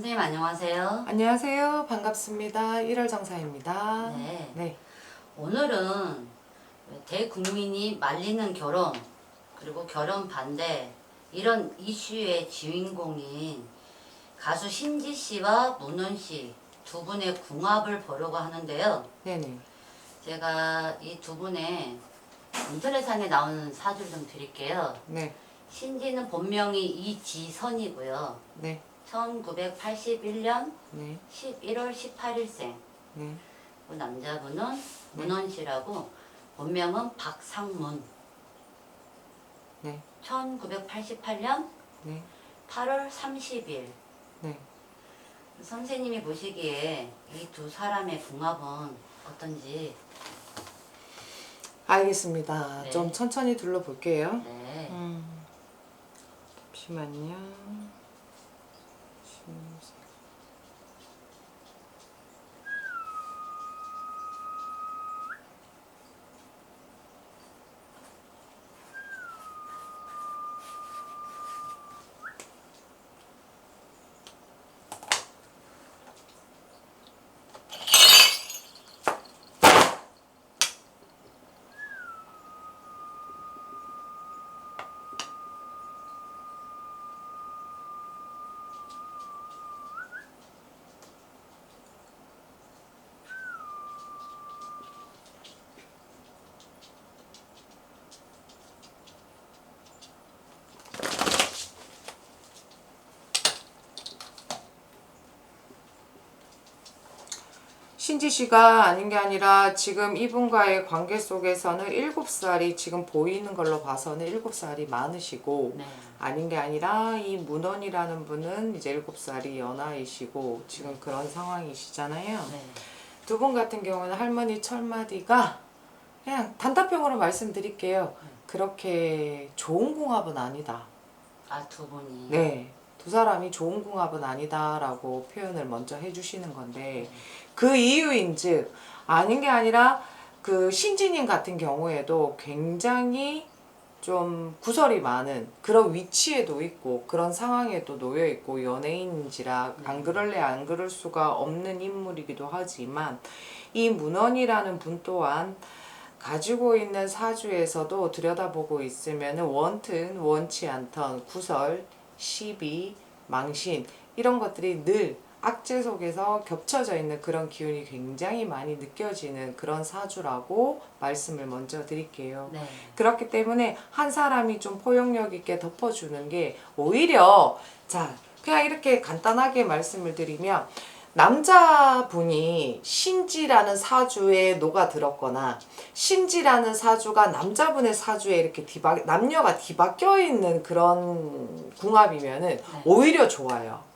선생님 안녕하세요. 안녕하세요. 반갑습니다. 1월 장사입니다. 네. 네. 오늘은 대국민이 말리는 결혼 그리고 결혼 반대 이런 이슈의 주인공인 가수 신지 씨와 문원 씨 두 분의 궁합을 보려고 하는데요. 네네. 제가 이 두 분의 인터넷상에 나오는 사주를 좀 드릴게요. 네. 신지는 본명이 이지선이고요. 네. 1981년 네. 11월 18일생. 네. 그 남자분은 문원 씨라고 본명은 박상문. 네. 1988년 네. 8월 30일. 네. 선생님이 보시기에 이 두 사람의 궁합은 어떤지. 알겠습니다. 네. 좀 천천히 둘러볼게요. 네. 음. 잠시만요. 심- 신지 씨가 아닌 게 아니라 지금 이분과의 관계 속에서는 7살이 지금 보이는 걸로 봐서는 7살이 많으시고 네. 아닌 게 아니라 이 문원이라는 분은 이제 7살이 연하이시고 지금 그런 상황이시잖아요. 네. 두분 같은 경우는 할머니 철마디가 그냥 단답형으로 말씀드릴게요. 그렇게 좋은 궁합은 아니다. 아, 두 분이. 네. 두 사람이 좋은 궁합은 아니다라고 표현을 먼저 해주시는 건데 그 이유인즉 아닌 게 아니라 그 신지님 같은 경우에도 굉장히 좀 구설이 많은 그런 위치에도 있고 그런 상황에도 놓여 있고 연예인인지라 안 그럴래 안 그럴 수가 없는 인물이기도 하지만 이 문원이라는 분 또한 가지고 있는 사주에서도 들여다보고 있으면은 원튼 원치 않던 구설, 시비, 망신 이런 것들이 늘 악재 속에서 겹쳐져 있는 그런 기운이 굉장히 많이 느껴지는 그런 사주라고 말씀을 먼저 드릴게요. 네. 그렇기 때문에 한 사람이 좀 포용력 있게 덮어주는 게 오히려 자 그냥 이렇게 간단하게 말씀을 드리면 남자분이 신지라는 사주에 녹아들었거나 신지라는 사주가 남자분의 사주에 이렇게 뒤바 남녀가 뒤바뀌어 있는 그런 궁합이면은 오히려 좋아요.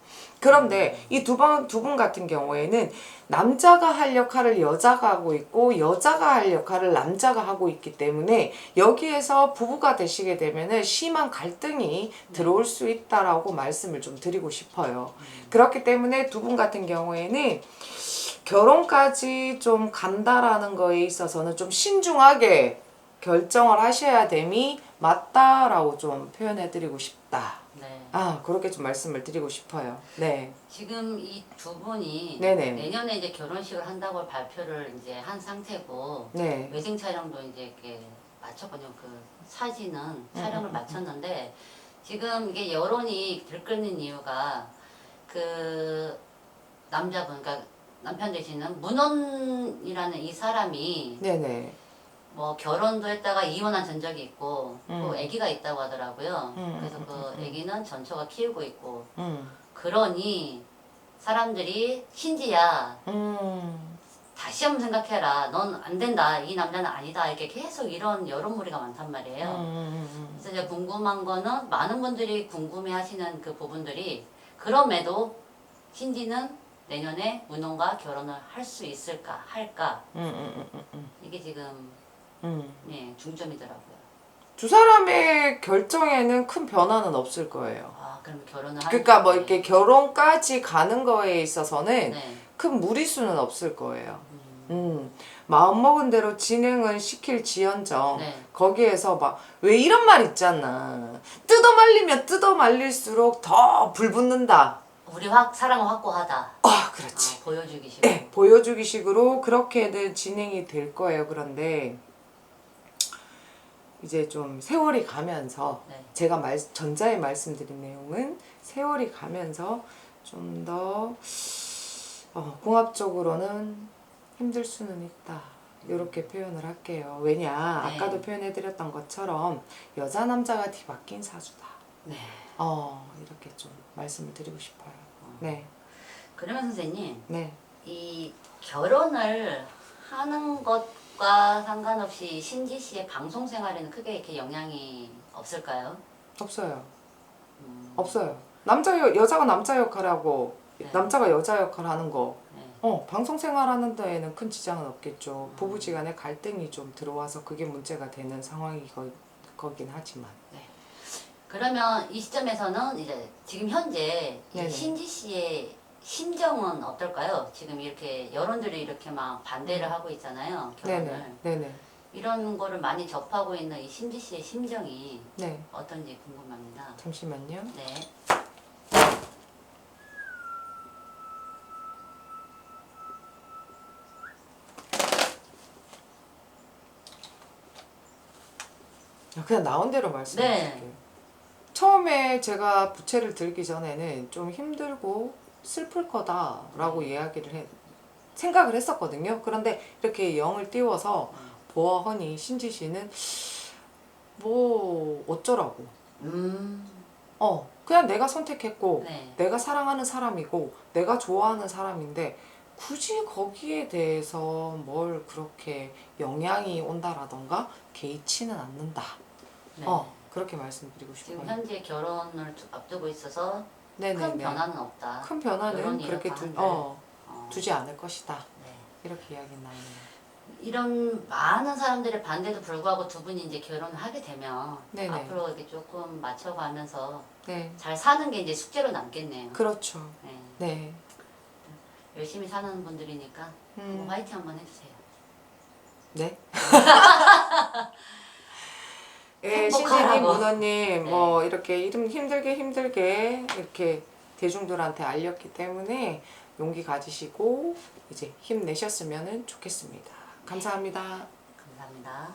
그런데 이두번두분 같은 경우에는 남자가 할 역할을 여자가 하고 있고 여자가 할 역할을 남자가 하고 있기 때문에 여기에서 부부가 되시게 되면은 심한 갈등이 들어올 수 있다라고 말씀을 좀 드리고 싶어요. 그렇기 때문에 두 분 같은 경우에는 결혼까지 좀 간다라는 거에 있어서는 좀 신중하게 결정을 하셔야 됨이 맞다라고 좀 표현해 드리고 싶다. 네. 아, 그렇게 좀 말씀을 드리고 싶어요. 네. 지금 이 두 분이 네네. 내년에 이제 결혼식을 한다고 발표를 이제 한 상태고 네. 웨딩 촬영도 이제 이렇게 마쳤거든요. 그 사진은 음, 촬영을 마쳤는데 지금 이게 여론이 들끓는 이유가 그 남자분, 그러니까 남편 되시는 문원이라는 이 사람이 네네. 뭐 결혼도 했다가 이혼한 전적이 있고 또 음. 아기가 있다고 하더라고요. 음, 그래서 음, 그 음, 음. 아기는 전처가 키우고 있고 음. 그러니 사람들이 신지야 음. 다시 한번 생각해라. 넌 안 된다. 이 남자는 아니다. 이렇게 계속 이런 여론무리가 많단 말이에요. 음. 그래서 이제 궁금한 거는 많은 분들이 궁금해 하시는 그 부분들이 그럼에도 신지는 내년에 문홍과 결혼을 할 수 있을까? 할까? 음. 음. 음. 음. 이게 지금 음. 예, 중점이더라고요. 두 사람의 결정에는 큰 변화는 없을 거예요. 아, 그럼 결혼을 하는 그러니까 뭐 이렇게 결혼까지 가는 거에 있어서는 네. 큰 무리수는 없을 거예요. 음, 음, 마음먹은 대로 진행은 시킬 지연정 네. 거기에서 막 왜 이런 말 있잖아 뜯어 말리면 뜯어 말릴수록 더 불붙는다 어, 우리 확 사랑은 확고하다. 아, 그렇지. 아, 보여주기 식으로. 네, 보여주기 식으로 그렇게는 진행이 될 거예요. 그런데 이제 좀 세월이 가면서 네. 제가 말, 전자에 말씀드린 내용은 세월이 가면서 좀 더 어, 공합적으로는 힘들 수는 있다. 이렇게 표현을 할게요. 왜냐 네. 아까도 표현해드렸던 것처럼 여자 남자가 뒤바뀐 사주다. 네. 어 이렇게 좀 말씀을 드리고 싶어요. 네, 그러면 선생님 네. 이 결혼을 하는 것 과 상관없이 신지 씨의 방송 생활에는 크게 이렇게 영향이 없을까요? 없어요. 음, 없어요. 남자 여, 여자가 남자 역할하고 네. 남자가 여자 역할 하는 거. 네. 어 방송 생활하는 데에는 큰 지장은 없겠죠. 부부지간에 갈등이 좀 들어와서 그게 문제가 되는 상황이 거, 거긴 하지만. 그러면 이 시점에서는 이제 지금 현재 이 네네. 신지 씨의 심정은 어떨까요? 지금 이렇게 여론들이 이렇게 막 반대를 하고 있잖아요. 결혼을. 네네 네네 이런 거를 많이 접하고 있는 이 신지 씨의 심정이 네 어떤지 궁금합니다. 잠시만요. 네. 그냥 나온 대로 말씀드릴게요. 네. 처음에 제가 부채를 들기 전에는 좀 힘들고 슬플 거다라고 이야기를 해, 생각을 했었거든요. 그런데 이렇게 영을 띄워서 보아하니 신지 씨는 뭐 어쩌라고. 음. 어, 그냥 내가 선택했고 네. 내가 사랑하는 사람이고 내가 좋아하는 사람인데 굳이 거기에 대해서 뭘 그렇게 영향이 온다라던가 개의치는 않는다. 네. 어, 그렇게 말씀드리고 지금 싶어요. 현재 결혼을 두- 앞두고 있어서 네네네. 큰 변화는 없다. 큰 변화는 그렇게 두, 어, 어, 두지 않을 것이다. 네. 이렇게 이야기 나오네요. 이런 많은 사람들의 반대도 불구하고 두 분이 이제 결혼을 하게 되면 네네. 앞으로 이렇게 조금 맞춰가면서 네, 잘 사는 게 이제 숙제로 남겠네요. 그렇죠. 네. 네. 열심히 사는 분들이니까 음, 뭐 화이팅 한번 해주세요. 네. 예, 행복하라고. 신진님, 문어님, 네. 뭐 이렇게 이름 힘들게 힘들게 이렇게 대중들한테 알렸기 때문에 용기 가지시고 이제 힘내셨으면 좋겠습니다. 감사합니다. 감사합니다.